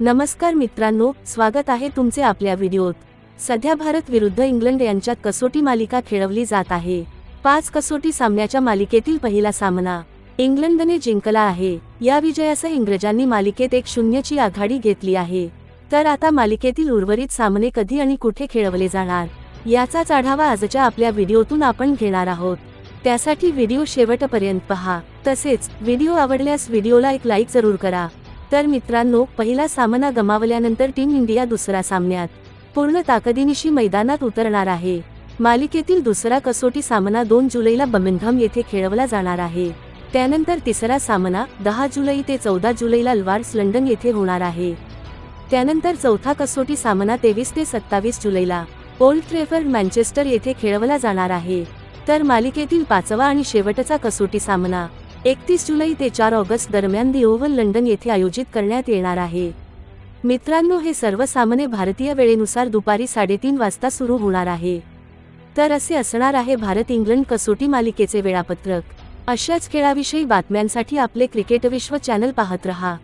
नमस्कार मित्रांनो स्वागत आहे तुमचे आपल्या व्हिडिओत. सध्या भारत विरुद्ध इंग्लंड यांच्यात कसोटी मालिका खेळवली जात आहे. पाच कसोटी सामन्याच्या मालिकेतील पहिला सामना इंग्लंडने जिंकला आहे. या विजयासह इंग्रजांनी मालिकेत एक शून्यची आघाडी घेतली आहे. तर आता मालिकेतील उर्वरित सामने कधी आणि कुठे खेळवले जाणार याचाच आढावा आजच्या आपल्या व्हिडिओतून आपण घेणार आहोत. त्यासाठी व्हिडिओ शेवटपर्यंत पहा. तसेच व्हिडिओ आवडल्यास व्हिडिओला एक लाईक जरूर करा. तर मित्रांनो पहिला सामना गमावल्यानंतर टीम इंडिया दुसऱ्या सामन्यात. पूर्ण ताकदीनिशी मैदानात उतरणार आहे. मालिकेतील दुसरा कसोटी सामना दोन जुलैला बमिंघम येथे खेळवला जाणार आहे. त्यानंतर तिसरा सामना दहा जुलै ते चौदा जुलैला लवार्स लंडन येथे होणार आहे. त्यानंतर चौथा कसोटी सामना तेवीस ते सत्तावीस जुलैला ओल्ड ट्रेफर्ड मँचेस्टर येथे खेळवला जाणार आहे. तर मालिकेतील पाचवा आणि शेवटचा कसोटी सामना एकतीस जुलै ते चार ऑगस्ट दरम्यान दी ओव्हल लंडन येथे आयोजित करण्यात येणार आहे. मित्रांनो हे सर्व सामने भारतीय वेळेनुसार दुपारी साडेतीन वाजता सुरू होणार आहे. तर असे असणार आहे भारत इंग्लंड कसोटी मालिकेचे वेळापत्रक. अशाच खेळाविषयी बातम्यांसाठी आपले क्रिकेट विश्व चॅनल पाहत रहा.